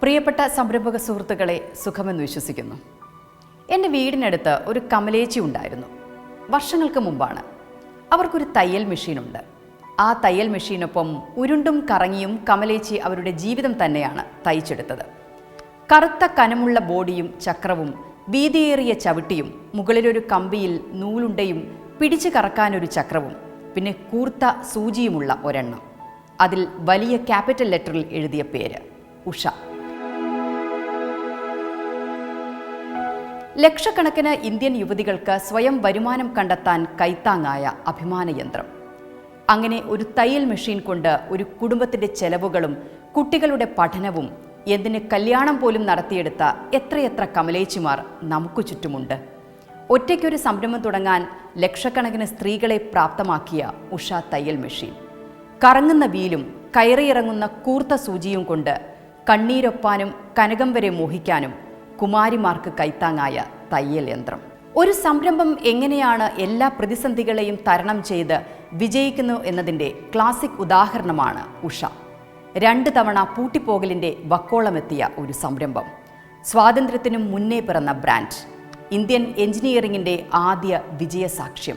പ്രിയപ്പെട്ട സംരംഭക സുഹൃത്തുക്കളെ സുഖമെന്ന് വിശ്വസിക്കുന്നു. എന്റെ വീടിനടുത്ത് ഒരു കമലേച്ചി ഉണ്ടായിരുന്നു. വർഷങ്ങൾക്ക് മുമ്പാണ്. അവർക്കൊരു തയ്യൽ മെഷീനുണ്ട്. ആ തയ്യൽ മെഷീനൊപ്പം ഉരുണ്ടും കറങ്ങിയും കമലേച്ചി അവരുടെ ജീവിതം തന്നെയാണ് തയ്ച്ചെടുത്തത്. കറുത്ത കനമുള്ള ബോഡിയും ചക്രവും വീതിയേറിയ ചവിട്ടിയും മുകളിലൊരു കമ്പിയിൽ നൂലുണ്ടയും പിടിച്ചു കറക്കാനൊരു ചക്രവും പിന്നെ കൂർത്ത സൂചിയുമുള്ള ഒരെണ്ണം. അതിൽ വലിയ ക്യാപിറ്റൽ ലെറ്ററിൽ എഴുതിയ പേര് ഉഷ. ലക്ഷക്കണക്കിന് ഇന്ത്യൻ യുവതികൾക്ക് സ്വയം വരുമാനം കണ്ടെത്താൻ കൈത്താങ്ങായ അഭിമാനയന്ത്രം. അങ്ങനെ ഒരു തയ്യൽ മെഷീൻ കൊണ്ട് ഒരു കുടുംബത്തിന്റെ ചെലവുകളും കുട്ടികളുടെ പഠനവും എന്തിന് കല്യാണം പോലും നടത്തിയെടുത്ത എത്രയെത്ര കമലേച്ചിമാർ നമുക്ക് ചുറ്റുമുണ്ട്. ഒറ്റയ്ക്കൊരു സംരംഭം തുടങ്ങാൻ ലക്ഷക്കണക്കിന് സ്ത്രീകളെ പ്രാപ്തമാക്കിയ ഉഷ തയ്യൽ മെഷീൻ. കറങ്ങുന്ന വീലും കയറിയിറങ്ങുന്ന കൂർത്ത സൂചിയും കൊണ്ട് കണ്ണീരൊപ്പാനും കനകം വരെ മോഹിക്കാനും കുമാരിമാർക്ക് കൈത്താങ്ങായ തയ്യൽ യന്ത്രം. ഒരു സംരംഭം എങ്ങനെയാണ് എല്ലാ പ്രതിസന്ധികളെയും തരണം ചെയ്ത് വിജയിക്കുന്നു എന്നതിന്റെ ക്ലാസിക് ഉദാഹരണമാണ് ഉഷ. രണ്ട് തവണ പൂട്ടിപ്പോകലിന്റെ വക്കോളമെത്തിയ ഒരു സംരംഭം. സ്വാതന്ത്ര്യത്തിനും മുന്നേ പിറന്ന ബ്രാൻഡ്. ഇന്ത്യൻ എഞ്ചിനീയറിംഗിന്റെ ആദ്യ വിജയസാക്ഷ്യം.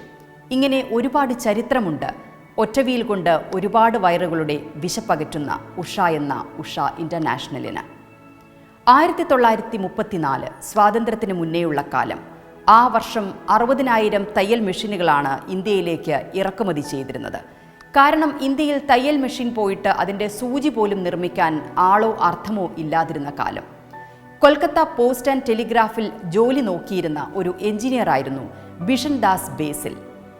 ഇങ്ങനെ ഒരുപാട് ചരിത്രമുണ്ട്. ഒറ്റവിയിൽ കൊണ്ട് ഒരുപാട് വയറുകളുടെ വിശപ്പകറ്റുന്ന ഉഷ എന്ന ഉഷ ഇന്റർനാഷണലിന് ആയിരത്തി തൊള്ളായിരത്തി മുപ്പത്തിനാല് സ്വാതന്ത്ര്യത്തിന് മുന്നേയുള്ള കാലം. ആ വർഷം അറുപതിനായിരം തയ്യൽ മെഷീനുകളാണ് ഇന്ത്യയിലേക്ക് ഇറക്കുമതി ചെയ്തിരുന്നത്. കാരണം ഇന്ത്യയിൽ തയ്യൽ മെഷീൻ പോയിട്ട് അതിന്റെ സൂചി പോലും നിർമ്മിക്കാൻ ആളോ അർത്ഥമോ ഇല്ലാതിരുന്ന കാലം. കൊൽക്കത്ത പോസ്റ്റ് ആൻഡ് ടെലിഗ്രാഫിൽ ജോലി നോക്കിയിരുന്ന ഒരു എഞ്ചിനീയറായിരുന്നു ബിഷൻ ദാസ് ബേസിൽ.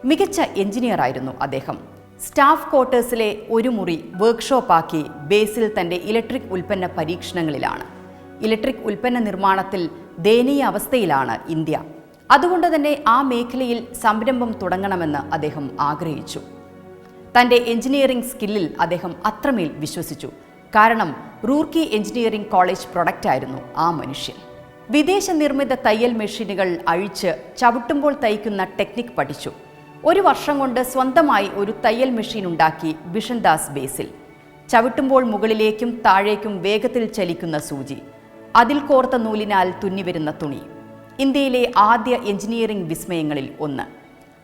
മികച്ച എഞ്ചിനീയറായിരുന്നു അദ്ദേഹം. സ്റ്റാഫ് ക്വാർട്ടേഴ്സിലെ ഒരു മുറി വർക്ക്ഷോപ്പാക്കി ബേസിൽ തന്റെ ഇലക്ട്രിക് ഉൽപ്പന്ന പരീക്ഷണങ്ങളിലാണ്. ഇലക്ട്രിക് ഉൽപ്പന്ന നിർമ്മാണത്തിൽ ദയനീയ അവസ്ഥയിലാണ് ഇന്ത്യ. അതുകൊണ്ട് തന്നെ ആ മേഖലയിൽ സംരംഭം തുടങ്ങണമെന്ന് അദ്ദേഹം ആഗ്രഹിച്ചു. തന്റെ എഞ്ചിനീയറിംഗ് സ്കില്ലിൽ അദ്ദേഹം അത്രമേൽ വിശ്വസിച്ചു. കാരണം റൂർക്കി എഞ്ചിനീയറിംഗ് കോളേജ് പ്രൊഡക്റ്റ് ആയിരുന്നു ആ മനുഷ്യൻ. വിദേശ നിർമ്മിത തയ്യൽ മെഷീനുകൾ അഴിച്ച് ചവിട്ടുമ്പോൾ തയ്ക്കുന്ന ടെക്നിക് പഠിച്ചു. ഒരു വർഷം കൊണ്ട് സ്വന്തമായി ഒരു തയ്യൽ മെഷീൻ ഉണ്ടാക്കി ബിഷൻദാസ് ബേസിൽ. ചവിട്ടുമ്പോൾ മുകളിലേക്കും താഴേക്കും വേഗത്തിൽ ചലിക്കുന്ന സൂചി. അതിൽ കോർത്ത നൂലിനാൽ തുന്നിവരുന്ന തുണി. ഇന്ത്യയിലെ ആദ്യ എഞ്ചിനീയറിംഗ് വിസ്മയങ്ങളിൽ ഒന്ന്.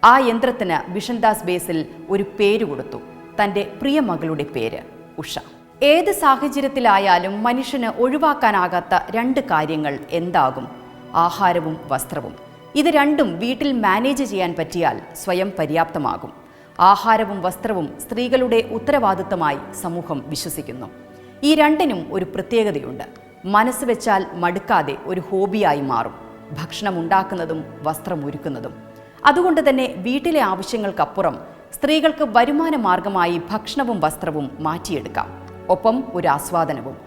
ആ യന്ത്രത്തിന് ബിഷൻദാസ് ബേസിൽ ഒരു പേര് കൊടുത്തു. തന്റെ പ്രിയ മകളുടെ പേര് ഉഷ. ഏത് സാഹചര്യത്തിലായാലും മനുഷ്യന് ഒഴിവാക്കാനാകാത്ത രണ്ട് കാര്യങ്ങൾ എന്താകും? ആഹാരവും വസ്ത്രവും. ഇത് രണ്ടും വീട്ടിൽ മാനേജ് ചെയ്യാൻ പറ്റിയാൽ സ്വയം പര്യാപ്തമാകും. ആഹാരവും വസ്ത്രവും സ്ത്രീകളുടെ ഉത്തരവാദിത്തമായി സമൂഹം വിശ്വസിക്കുന്നു. ഈ രണ്ടിനും ഒരു പ്രത്യേകതയുണ്ട്. മനസ്സ് വെച്ചാൽ മടുക്കാതെ ഒരു ഹോബിയായി മാറും. ഭക്ഷണം ഉണ്ടാക്കുന്നതും വസ്ത്രം ഒരുക്കുന്നതും. അതുകൊണ്ട് തന്നെ വീട്ടിലെ ആവശ്യങ്ങൾക്കപ്പുറം സ്ത്രീകൾക്ക് വരുമാന മാർഗമായി ഭക്ഷണവും വസ്ത്രവും മാറ്റിയെടുക്കാം. ഒപ്പം ഒരു ആസ്വാദനവും.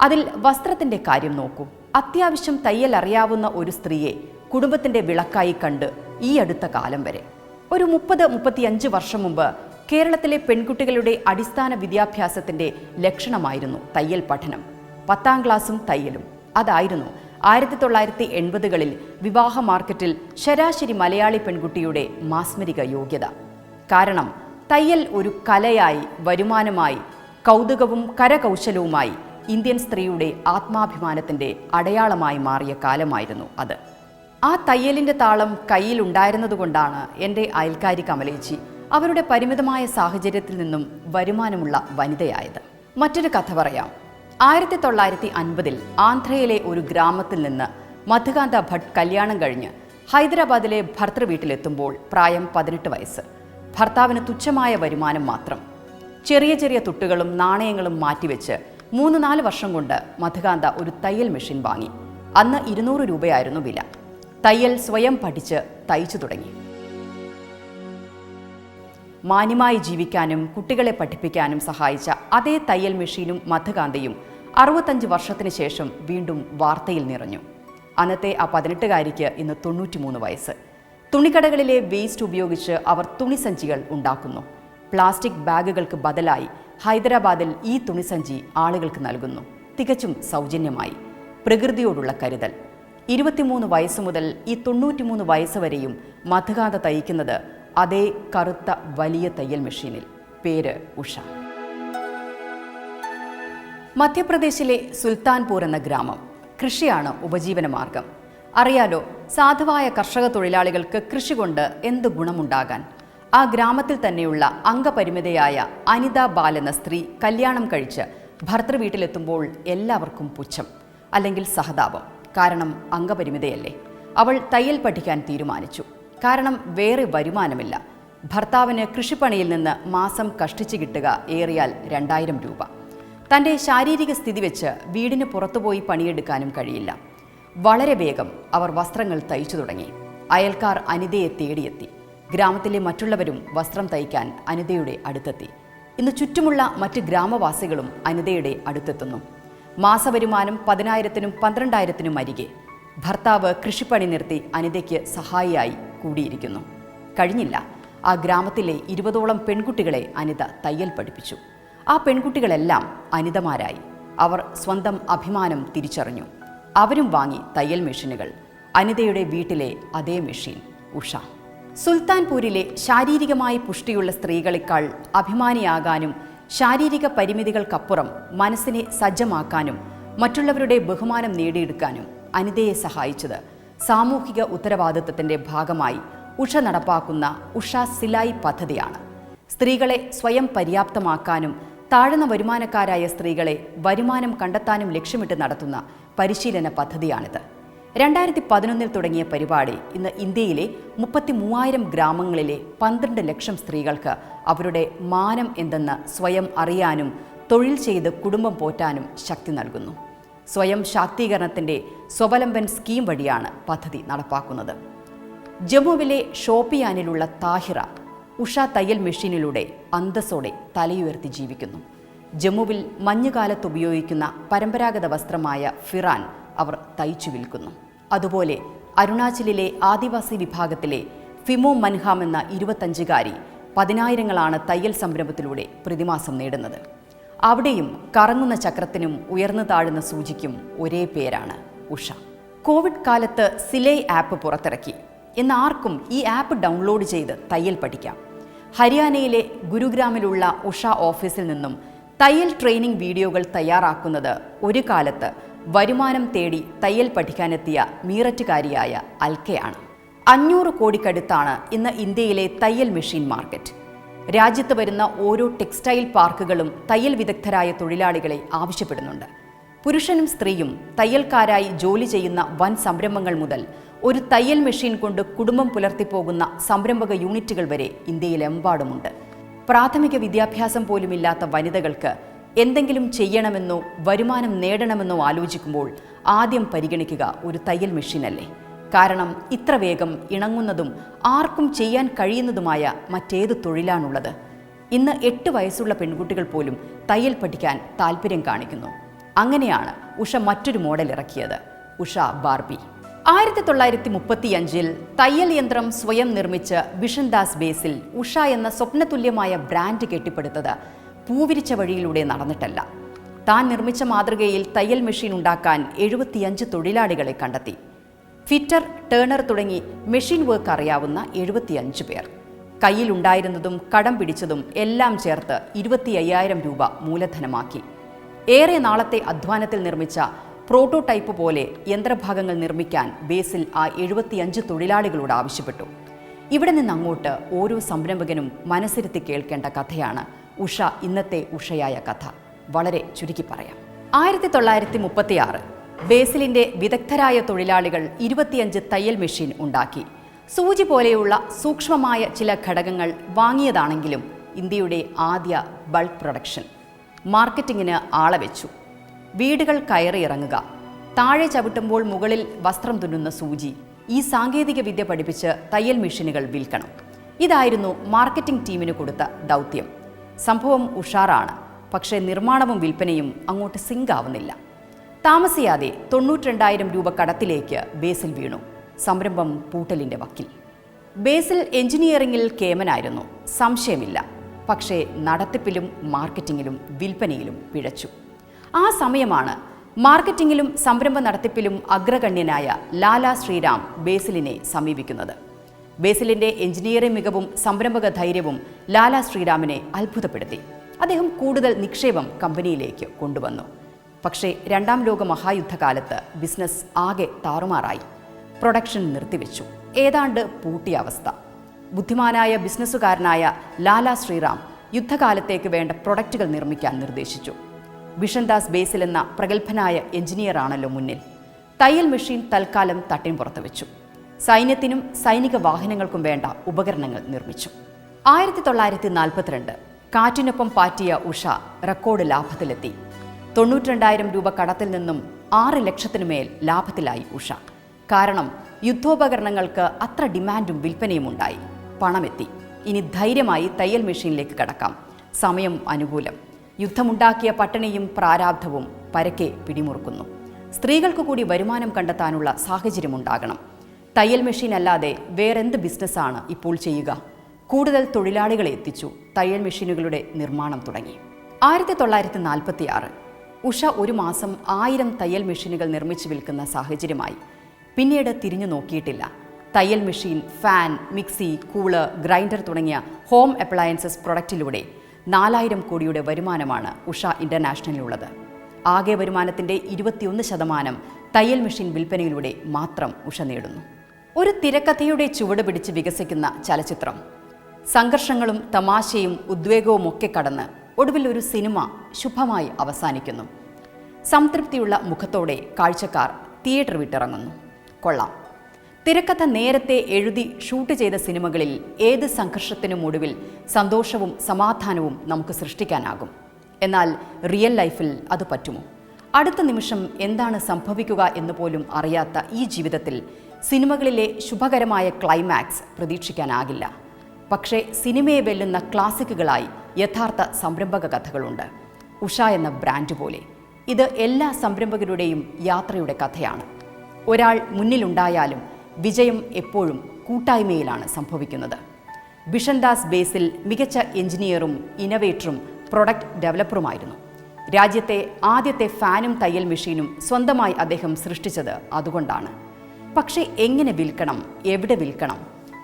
അതിൽ വസ്ത്രത്തിന്റെ കാര്യം നോക്കൂ. അത്യാവശ്യം തയ്യൽ അറിയാവുന്ന ഒരു സ്ത്രീയെ കുടുംബത്തിന്റെ വിളക്കായി കണ്ട് ഈ അടുത്ത കാലം വരെ. ഒരു മുപ്പത് മുപ്പത്തിയഞ്ച് വർഷം മുമ്പ് കേരളത്തിലെ പെൺകുട്ടികളുടെ അടിസ്ഥാന വിദ്യാഭ്യാസത്തിന്റെ ലക്ഷണമായിരുന്നു തയ്യൽ പഠനം. പത്താം ക്ലാസ്സും തയ്യലും. അതായിരുന്നു ആയിരത്തി തൊള്ളായിരത്തി എൺപതുകളിൽ വിവാഹ മാർക്കറ്റിൽ ശരാശരി മലയാളി പെൺകുട്ടിയുടെ മാസ്മരിക യോഗ്യത. കാരണം തയ്യൽ ഒരു കലയായി വരുമാനമായി കൗതുകവും കരകൗശലവുമായി ഇന്ത്യൻ സ്ത്രീയുടെ ആത്മാഭിമാനത്തിന്റെ അടയാളമായി മാറിയ കാലമായിരുന്നു അത്. ആ തയ്യലിന്റെ താളം കയ്യിലുണ്ടായിരുന്നതുകൊണ്ടാണ് എന്റെ അയൽക്കാരി കമലേച്ചി അവരുടെ പരിമിതമായ സാഹചര്യത്തിൽ നിന്നും വരുമാനമുള്ള വനിതയായത്. മറ്റൊരു കഥ പറയാം. ആയിരത്തി തൊള്ളായിരത്തി അൻപതിൽ ആന്ധ്രയിലെ ഒരു ഗ്രാമത്തിൽ നിന്ന് മധുകാന്ത ഭട്ട് കല്യാണം കഴിഞ്ഞ് ഹൈദരാബാദിലെ ഭർത്തൃ വീട്ടിലെത്തുമ്പോൾ പ്രായം പതിനെട്ട് വയസ്സ്. ഭർത്താവിന് തുച്ഛമായ വരുമാനം മാത്രം. ചെറിയ ചെറിയ തുട്ടുകളും നാണയങ്ങളും മാറ്റിവെച്ച് മൂന്ന് നാല് വർഷം കൊണ്ട് മധുകാന്ത ഒരു തയ്യൽ മെഷീൻ വാങ്ങി. അന്ന് ഇരുന്നൂറ് രൂപയായിരുന്നു വില. തയ്യൽ സ്വയം പഠിച്ച് തയ്ച്ചു തുടങ്ങി. മാന്യമായി ജീവിക്കാനും കുട്ടികളെ പഠിപ്പിക്കാനും സഹായിച്ച അതേ തയ്യൽ മെഷീനും മധുകാന്തയും അറുപത്തഞ്ച് വർഷത്തിന് ശേഷം വീണ്ടും വാർത്തയിൽ നിറഞ്ഞു. അന്നത്തെ ആ പതിനെട്ടുകാരിക്ക് ഇന്ന് തൊണ്ണൂറ്റിമൂന്ന് വയസ്സ്. തുണിക്കടകളിലെ വേസ്റ്റ് ഉപയോഗിച്ച് അവർ തുണിസഞ്ചികൾ ഉണ്ടാക്കുന്നു. പ്ലാസ്റ്റിക് ബാഗുകൾക്ക് ബദലായി ഹൈദരാബാദിൽ ഈ തുണിസഞ്ചി ആളുകൾക്ക് നൽകുന്നു. തികച്ചും സൗജന്യമായി. പ്രകൃതിയോടുള്ള കരുതൽ. ഇരുപത്തിമൂന്ന് വയസ്സ് മുതൽ ഈ തൊണ്ണൂറ്റിമൂന്ന് വയസ്സ് വരെയും മധുകാത തയ്ക്കുന്നത് അതേ കറുത്ത വലിയ തയ്യൽ മെഷീനിൽ. പേര് ഉഷ. മധ്യപ്രദേശിലെ സുൽത്താൻപൂർ എന്ന ഗ്രാമം കൃഷിയാണ് ഉപജീവനമാർഗം അറിയാലോ സാധുവായ കർഷക തൊഴിലാളികൾക്ക് കൃഷി കൊണ്ട് എന്ത് ഗുണമുണ്ടാകാൻ? ആ ഗ്രാമത്തിൽ തന്നെയുള്ള അംഗപരിമിതയായ അനിത ബാൽ എന്ന സ്ത്രീ കല്യാണം കഴിച്ച് ഭർത്തൃ വീട്ടിലെത്തുമ്പോൾ എല്ലാവർക്കും പുച്ഛം അല്ലെങ്കിൽ സഹതാപം. കാരണം അംഗപരിമിതയല്ലേ. അവൾ തയ്യൽ പഠിക്കാൻ തീരുമാനിച്ചു. കാരണം വേറെ വരുമാനമില്ല. ഭർത്താവിന് കൃഷിപ്പണിയിൽ നിന്ന് മാസം കഷ്ടിച്ചു കിട്ടുക ഏറിയാൽ രണ്ടായിരം രൂപ. തന്റെ ശാരീരിക സ്ഥിതി വെച്ച് വീടിന് പുറത്തുപോയി പണിയെടുക്കാനും കഴിയില്ല. വളരെ വേഗം അവർ വസ്ത്രങ്ങൾ തയ്ച്ചു തുടങ്ങി. അയൽക്കാർ അനിതയെ തേടിയെത്തി. ഗ്രാമത്തിലെ മറ്റുള്ളവരും വസ്ത്രം തയ്ക്കാൻ അനിതയുടെ അടുത്തെത്തി. ഇന്ന് ചുറ്റുമുള്ള മറ്റ് ഗ്രാമവാസികളും അനിതയുടെ അടുത്തെത്തുന്നു. മാസവരുമാനം പതിനായിരത്തിനും പന്ത്രണ്ടായിരത്തിനും അരികെ ഭർത്താവ് കൃഷിപ്പണി നിർത്തി അനിതയ്ക്ക് സഹായിയായി കൂടിയിരിക്കുന്നു. കഴിഞ്ഞില്ല. ആ ഗ്രാമത്തിലെ ഇരുപതോളം പെൺകുട്ടികളെ അനിത തയ്യൽ പഠിപ്പിച്ചു. ആ പെൺകുട്ടികളെല്ലാം അനിതമാരായി. അവർ സ്വന്തം അഭിമാനം തിരിച്ചറിഞ്ഞു. അവരും വാങ്ങി തയ്യൽ മെഷീനുകൾ. അനിതയുടെ വീട്ടിലെ അതേ മെഷീൻ ഉഷ. സുൽത്താൻപൂരിലെ ശാരീരികമായി പുഷ്ടിയുള്ള സ്ത്രീകളെക്കാൾ അഭിമാനിയാകാനും ശാരീരിക പരിമിതികൾക്കപ്പുറം മനസ്സിനെ സജ്ജമാക്കാനും മറ്റുള്ളവരുടെ ബഹുമാനം നേടിയെടുക്കാനും അനിതയെ സഹായിച്ചത് സാമൂഹിക ഉത്തരവാദിത്വത്തിന്റെ ഭാഗമായി ഉഷ നടപ്പാക്കുന്ന ഉഷ സിലായി പദ്ധതിയാണ്. സ്ത്രീകളെ സ്വയം പര്യാപ്തമാക്കാനും താഴ്ന്ന വരുമാനക്കാരായ സ്ത്രീകളെ വരുമാനം കണ്ടെത്താനും ലക്ഷ്യമിട്ട് നടത്തുന്ന പരിശീലന പദ്ധതിയാണിത്. രണ്ടായിരത്തി പതിനൊന്നിൽ തുടങ്ങിയ പരിപാടി ഇന്ന് ഇന്ത്യയിലെ മുപ്പത്തി മൂവായിരം ഗ്രാമങ്ങളിലെ പന്ത്രണ്ട് ലക്ഷം സ്ത്രീകൾക്ക് അവരുടെ മാനം എന്തെന്ന് സ്വയം അറിയാനും തൊഴിൽ ചെയ്ത് കുടുംബം പോറ്റാനും ശക്തി നൽകുന്നു. സ്വയം ശാക്തീകരണത്തിന്റെ സ്വവലംബൻ സ്കീം വഴിയാണ് പദ്ധതി നടപ്പാക്കുന്നത്. ജമ്മുവിലെ ഷോപ്പിയാനിലുള്ള താഹിറ ഉഷ തയ്യൽ മെഷീനിലൂടെ അന്തസ്സോടെ തലയുയർത്തി ജീവിക്കുന്നു. ജമ്മുവിൽ മഞ്ഞുകാലത്ത് ഉപയോഗിക്കുന്ന പരമ്പരാഗത വസ്ത്രമായ ഫിറാൻ അവർ തയ്ച്ചു വിൽക്കുന്നു. അതുപോലെ അരുണാചലിലെ ആദിവാസി വിഭാഗത്തിലെ ഫിമോ മൻഹാം എന്ന ഇരുപത്തഞ്ചുകാരി പതിനായിരങ്ങളാണ് തയ്യൽ സംരംഭത്തിലൂടെ പ്രതിമാസം നേടുന്നത്. അവിടെയും കറങ്ങുന്ന ചക്രത്തിനും ഉയർന്നു താഴുന്ന സൂചിക്കും ഒരേ പേരാണ് ഉഷ. കോവിഡ് കാലത്ത് സിലൈ ആപ്പ് പുറത്തിറക്കി. ഇന്ന് ആർക്കും ഈ ആപ്പ് ഡൗൺലോഡ് ചെയ്ത് തയ്യൽ പഠിക്കാം. ഹരിയാനയിലെ ഗുരുഗ്രാമിലുള്ള ഉഷ ഓഫീസിൽ നിന്നും തയ്യൽ ട്രെയിനിങ് വീഡിയോകൾ തയ്യാറാക്കുന്നത് ഒരു കാലത്ത് വരുമാനം തേടി തയ്യൽ പഠിക്കാനെത്തിയ മീററ്റുകാരിയായ അൽക്കയാണ്. അഞ്ഞൂറ് കോടിക്കടുത്താണ് ഇന്ന് ഇന്ത്യയിലെ തയ്യൽ മെഷീൻ മാർക്കറ്റ്. രാജ്യത്ത് വരുന്ന ഓരോ ടെക്സ്റ്റൈൽ പാർക്കുകളും തയ്യൽ വിദഗ്ധരായ തൊഴിലാളികളെ ആവശ്യപ്പെടുന്നുണ്ട്. പുരുഷനും സ്ത്രീയും തയ്യൽക്കാരായി ജോലി ചെയ്യുന്ന വൻ സംരംഭങ്ങൾ മുതൽ ഒരു തയ്യൽ മെഷീൻ കൊണ്ട് കുടുംബം പുലർത്തിപ്പോകുന്ന സംരംഭക യൂണിറ്റുകൾ വരെ ഇന്ത്യയിലെമ്പാടുമുണ്ട്. പ്രാഥമിക വിദ്യാഭ്യാസം പോലുമില്ലാത്ത വനിതകൾക്ക് എന്തെങ്കിലും ചെയ്യണമെന്നോ വരുമാനം നേടണമെന്നോ ആലോചിക്കുമ്പോൾ ആദ്യം പരിഗണിക്കുക ഒരു തയ്യൽ മെഷീനല്ലേ. കാരണം ഇത്ര വേഗം ഇണങ്ങുന്നതും ആർക്കും ചെയ്യാൻ കഴിയുന്നതുമായ മറ്റേത് തൊഴിലാണുള്ളത്. ഇന്ന് എട്ട് വയസ്സുള്ള പെൺകുട്ടികൾ പോലും തയ്യൽ പഠിക്കാൻ താല്പര്യം കാണിക്കുന്നു. അങ്ങനെയാണ് ഉഷ മറ്റൊരു മോഡൽ ഇറക്കിയത്. ഉഷ ബാർബി. ആയിരത്തി തൊള്ളായിരത്തി മുപ്പത്തിയഞ്ചിൽ തയ്യൽ യന്ത്രം സ്വയം നിർമ്മിച്ച് ബിഷൻദാസ് ബേസിൽ ഉഷ എന്ന സ്വപ്നതുല്യമായ ബ്രാൻഡ് കെട്ടിപ്പടുത്തത് പൂവിരിച്ച വഴിയിലൂടെ നടന്നിട്ടല്ല. താൻ നിർമ്മിച്ച മാതൃകയിൽ തയ്യൽ മെഷീൻ ഉണ്ടാക്കാൻ എഴുപത്തിയഞ്ച് തൊഴിലാളികളെ കണ്ടെത്തി. ഫിറ്റർ ടേണർ തുടങ്ങി മെഷീൻ വർക്ക് അറിയാവുന്ന എഴുപത്തിയഞ്ച് പേർ. കയ്യിലുണ്ടായിരുന്നതും കടം പിടിച്ചതും എല്ലാം ചേർത്ത് ഇരുപത്തി അയ്യായിരം രൂപ മൂലധനമാക്കി. ഏറെ നാളത്തെ അധ്വാനത്തിൽ നിർമ്മിച്ച പ്രോട്ടോടൈപ്പ് പോലെ യന്ത്രഭാഗങ്ങൾ നിർമ്മിക്കാൻ ബേസിൽ ആ എഴുപത്തിയഞ്ച് തൊഴിലാളികളോട് ആവശ്യപ്പെട്ടു. ഇവിടെ നിന്ന് അങ്ങോട്ട് ഓരോ സംരംഭകനും മനസ്സിരുത്തി കേൾക്കേണ്ട കഥയാണ് ഉഷ ഇന്നത്തെ ഉഷയായ കഥ. വളരെ ചുരുക്കി പറയാം. ആയിരത്തി തൊള്ളായിരത്തി മുപ്പത്തിയാറ് ബേസിലിന്റെ വിദഗ്ധരായ തൊഴിലാളികൾ ഇരുപത്തിയഞ്ച് തയ്യൽ മെഷീൻ ഉണ്ടാക്കി. സൂചി പോലെയുള്ള സൂക്ഷ്മമായ ചില ഘടകങ്ങൾ വാങ്ങിയതാണെങ്കിലും ഇന്ത്യയുടെ ആദ്യ ബൾക്ക് പ്രൊഡക്ഷൻ. മാർക്കറ്റിങ്ങിന് ആളെ വെച്ചു. വീടുകൾ കയറി ഇറങ്ങുക. താഴെ ചവിട്ടുമ്പോൾ മുകളിൽ വസ്ത്രം തുന്നുന്ന സൂചി. ഈ സാങ്കേതിക വിദ്യ പഠിപ്പിച്ച് തയ്യൽ മെഷീനുകൾ വിൽക്കണം. ഇതായിരുന്നു മാർക്കറ്റിംഗ് ടീമിന് കൊടുത്ത ദൗത്യം. സംഭവം ഉഷാറാണ്. പക്ഷേ നിർമ്മാണവും വിൽപ്പനയും അങ്ങോട്ട് സിങ്ക് ആവുന്നില്ല താമസിയാതെ തൊണ്ണൂറ്റിരണ്ടായിരം രൂപ കടത്തിലേക്ക് ബേസിൽ വീണു. സംരംഭം പൂട്ടലിന്റെ വക്കിൽ. ബേസിൽ എഞ്ചിനീയറിംഗിൽ കേമനായിരുന്നു. സംശയമില്ല. പക്ഷേ നടത്തിപ്പിലും മാർക്കറ്റിങ്ങിലും വിൽപ്പനയിലും പിഴച്ചു. ആ സമയമാണ് മാർക്കറ്റിംഗിലും സംരംഭ നടത്തിപ്പിലും അഗ്രഗണ്യനായ ലാല ശ്രീരാം ബേസിലിനെ സമീപിക്കുന്നത്. ബേസിലിന്റെ എഞ്ചിനീയറിംഗ് മികവും സംരംഭക ധൈര്യവും ലാല ശ്രീരാമിനെ അത്ഭുതപ്പെടുത്തി. അദ്ദേഹം കൂടുതൽ നിക്ഷേപം കമ്പനിയിലേക്ക് കൊണ്ടുവന്നു. പക്ഷേ രണ്ടാം ലോക മഹായുദ്ധകാലത്ത് ബിസിനസ് ആകെ താറുമാറായി. പ്രൊഡക്ഷൻ നിർത്തിവെച്ചു. ഏതാണ്ട് പൂട്ടിയ അവസ്ഥ. ബുദ്ധിമാനായ ബിസിനസ്സുകാരനായ ലാല ശ്രീറാം യുദ്ധകാലത്തേക്ക് വേണ്ട പ്രൊഡക്റ്റുകൾ നിർമ്മിക്കാൻ നിർദ്ദേശിച്ചു. ബിഷൻദാസ് ബേസിൽ എന്ന പ്രഗത്ഭനായ എഞ്ചിനീയറാണല്ലോ മുന്നിൽ. തയ്യൽ മെഷീൻ തൽക്കാലം തട്ടിൻ പുറത്തു വെച്ചു സൈന്യത്തിനും സൈനിക വാഹനങ്ങൾക്കും വേണ്ട ഉപകരണങ്ങൾ നിർമ്മിച്ചു. ആയിരത്തി തൊള്ളായിരത്തി നാൽപ്പത്തിരണ്ട് കാറ്റിനൊപ്പം പാറ്റിയ ഉഷ റെക്കോർഡ് ലാഭത്തിലെത്തി. തൊണ്ണൂറ്റിരണ്ടായിരം രൂപ കടത്തിൽ നിന്നും ആറ് ലക്ഷത്തിനു മേൽ ലാഭത്തിലായി ഉഷ. കാരണം യുദ്ധോപകരണങ്ങൾക്ക് അത്ര ഡിമാൻഡും വിൽപ്പനയും ഉണ്ടായി. പണമെത്തി. ഇനി ധൈര്യമായി തയ്യൽ മെഷീനിലേക്ക് കടക്കാം. സമയം അനുകൂലം. യുദ്ധമുണ്ടാക്കിയ പട്ടിണിയും പ്രാരാബ്ധവും പരക്കെ പിടിമുറുക്കുന്നു. സ്ത്രീകൾക്ക് കൂടി വരുമാനം കണ്ടെത്താനുള്ള സാഹചര്യമുണ്ടാകണം. തയ്യൽ മെഷീൻ അല്ലാതെ വേറെന്ത് ബിസിനസ്സാണ് ഇപ്പോൾ ചെയ്യുക? കൂടുതൽ തൊഴിലാളികളെ എത്തിച്ചു. തയ്യൽ മെഷീനുകളുടെ നിർമ്മാണം തുടങ്ങി. ആയിരത്തി തൊള്ളായിരത്തി നാൽപ്പത്തി ആറ് ഉഷ ഒരു മാസം ആയിരം തയ്യൽ മെഷീനുകൾ നിർമ്മിച്ചു വിൽക്കുന്ന സാഹചര്യമായി. പിന്നീട് തിരിഞ്ഞു നോക്കിയിട്ടില്ല. തയ്യൽ machine fan mixie cooler grinder തുടങ്ങിയ ഹോം അപ്ലയൻസസ് പ്രൊഡക്റ്റിലൂടെ നാലായിരം കോടിയുടെ വരുമാനമാണ് ഉഷ ഇന്റർനാഷണലിലുള്ളത് ആകെ വരുമാനത്തിന്റെ ഇരുപത്തിയൊന്ന് ശതമാനം തയ്യൽ മെഷീൻ വിൽപ്പനയിലൂടെ മാത്രം ഉഷ നേടുന്നു. ഒരു തിരക്കഥയുടെ ചുവട് പിടിച്ച് വികസിക്കുന്ന ചലച്ചിത്രം. സംഘർഷങ്ങളും തമാശയും ഉദ്വേഗവും ഒക്കെ കടന്ന് ഒടുവിൽ ഒരു സിനിമ ശുഭമായി അവസാനിക്കുന്നു. സംതൃപ്തിയുള്ള മുഖത്തോടെ കാഴ്ചക്കാർ തിയേറ്റർ വിട്ടിറങ്ങുന്നു. കൊള്ളാം. തിരക്കഥ നേരത്തെ എഴുതി ഷൂട്ട് ചെയ്ത സിനിമകളിൽ ഏത് സംഘർഷത്തിനും ഒടുവിൽ സന്തോഷവും സമാധാനവും നമുക്ക് സൃഷ്ടിക്കാനാകും. എന്നാൽ റിയൽ ലൈഫിൽ അത് പറ്റുമോ? അടുത്ത നിമിഷം എന്താണ് സംഭവിക്കുക എന്ന് പോലും അറിയാത്ത ഈ ജീവിതത്തിൽ സിനിമകളിലെ ശുഭകരമായ ക്ലൈമാക്സ് പ്രതീക്ഷിക്കാനാകില്ല. പക്ഷേ സിനിമയെ വെല്ലുന്ന ക്ലാസിക്കുകളായി യഥാർത്ഥ സംരംഭക കഥകളുണ്ട്. ഉഷ എന്ന ബ്രാൻഡ് പോലെ. ഇത് എല്ലാ സംരംഭകരുടെയും യാത്രയുടെ കഥയാണ്. ഒരാൾ മുന്നിലുണ്ടായാലും വിജയം എപ്പോഴും കൂട്ടായ്മയിലാണ് സംഭവിക്കുന്നത്. ബിഷൻദാസ് ബേസിൽ മികച്ച എഞ്ചിനീയറും ഇന്നവേറ്ററും പ്രൊഡക്റ്റ് ഡെവലപ്പറുമായിരുന്നു രാജ്യത്തെ ആദ്യത്തെ ഫാനും തയ്യൽ മെഷീനും സ്വന്തമായി അദ്ദേഹം സൃഷ്ടിച്ചത് അതുകൊണ്ടാണ്. പക്ഷേ എങ്ങനെ വിൽക്കണം എവിടെ വിൽക്കണം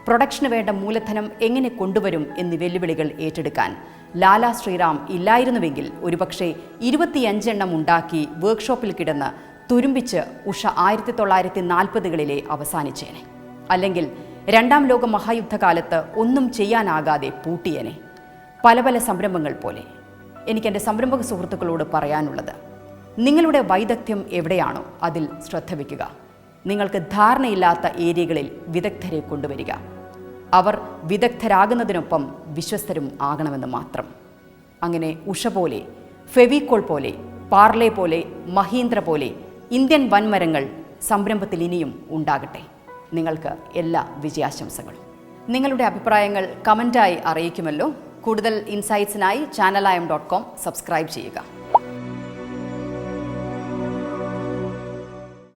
പ്രൊഡക്ഷന് വേണ്ട മൂലധനം എങ്ങനെ കൊണ്ടുവരും എന്നീ വെല്ലുവിളികൾ ഏറ്റെടുക്കാൻ ലാലാ ശ്രീറാം ഇല്ലായിരുന്നുവെങ്കിൽ ഒരുപക്ഷെ ഇരുപത്തിയഞ്ചെണ്ണം ഉണ്ടാക്കി വർക്ക്ഷോപ്പിൽ കിടന്ന് തുരുമ്പിച്ച് ഉഷ ആയിരത്തി തൊള്ളായിരത്തി നാൽപ്പതുകളിലെ അവസാനിച്ചേനെ. അല്ലെങ്കിൽ രണ്ടാം ലോക മഹായുദ്ധകാലത്ത് ഒന്നും ചെയ്യാനാകാതെ പൂട്ടിയനെ. പല പല സംരംഭങ്ങൾ പോലെ. എനിക്ക് എന്റെ സംരംഭക സുഹൃത്തുക്കളോട് പറയാനുള്ളത് നിങ്ങളുടെ വൈദഗ്ധ്യം എവിടെയാണോ അതിൽ ശ്രദ്ധ വയ്ക്കുക നിങ്ങൾക്ക് ധാരണയില്ലാത്ത ഏരിയകളിൽ വിദഗ്ധരെ കൊണ്ടുവരിക. അവർ വിദഗ്ധരാകുന്നതിനൊപ്പം വിശ്വസ്തരും ആകണമെന്ന് മാത്രം. അങ്ങനെ ഉഷ പോലെ ഫെവിക്കോൾ പോലെ പാർലെ പോലെ മഹീന്ദ്ര പോലെ ഇന്ത്യൻ വൻമരങ്ങൾ സംരംഭത്തിൽ ഇനിയും ഉണ്ടാകട്ടെ. നിങ്ങൾക്ക് എല്ലാ വിജയാശംസകളും. നിങ്ങളുടെ അഭിപ്രായങ്ങൾ കമന്റായി അറിയിക്കുമല്ലോ. കൂടുതൽ ഇൻസൈറ്റ്സിനായി ചാനലായം ഡോട്ട് കോം സബ്സ്ക്രൈബ് ചെയ്യുക.